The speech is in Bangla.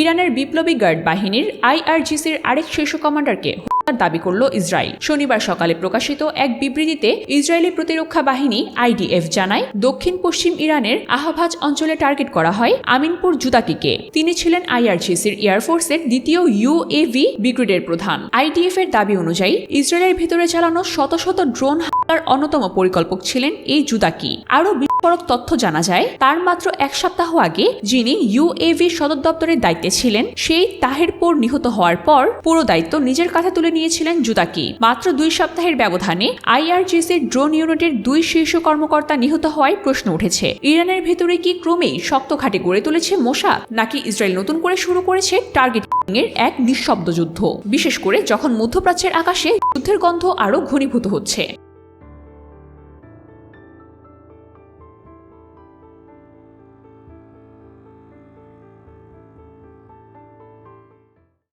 ইরানের বিপ্লবী গার্ড বাহিনীর আইআরজিসির আরেক শীর্ষ কমান্ডারকে দাবি করল ইসরায়েল। শনিবার সকালে প্রকাশিত এক বিবৃতিতে ইসরায়েলি প্রতিরক্ষা বাহিনী আইডিএফ জানায় দক্ষিণ পশ্চিম ইরানের আহভাজ অঞ্চলে টার্গেট করা হয় আমিনপুর জুতাকিকে তিনি ছিলেন আইআরজিসির এয়ারফোর্সের দ্বিতীয় ইউএভি ব্রিগেডের প্রধান। আইডিএফ এর দাবি অনুযায়ী, ইসরায়েলের ভেতরে চালানো শত শত ড্রোন হামলার অন্যতম পরিকল্পক ছিলেন এই জুতাকি আরও বিস্ফোরক তথ্য জানা যায়, তার মাত্র এক সপ্তাহ আগে যিনি ইউএভি সদর দপ্তরের দায়িত্বে ছিলেন, সেই তাহেরপুর নিহত হওয়ার পর পুরো দায়িত্ব নিজের কাছে তুলে নিয়েছিলেন জুতাকি মাত্র দুই সপ্তাহের ব্যবধানে আইআরজিসির ড্রোন ইউনিটের দুই শীর্ষ কর্মকর্তা নিহত হওয়ায় প্রশ্ন উঠেছে, ইরানের ভেতরে কি ক্রমেই শক্ত ঘাটে গড়ে তুলেছে মোসাদ, নাকি ইসরায়েল নতুন করে শুরু করেছে টার্গেট এর এক নিঃশব্দ যুদ্ধ? বিশেষ করে যখন মধ্যপ্রাচ্যের আকাশে যুদ্ধের গন্ধ আরও ঘনীভূত হচ্ছে।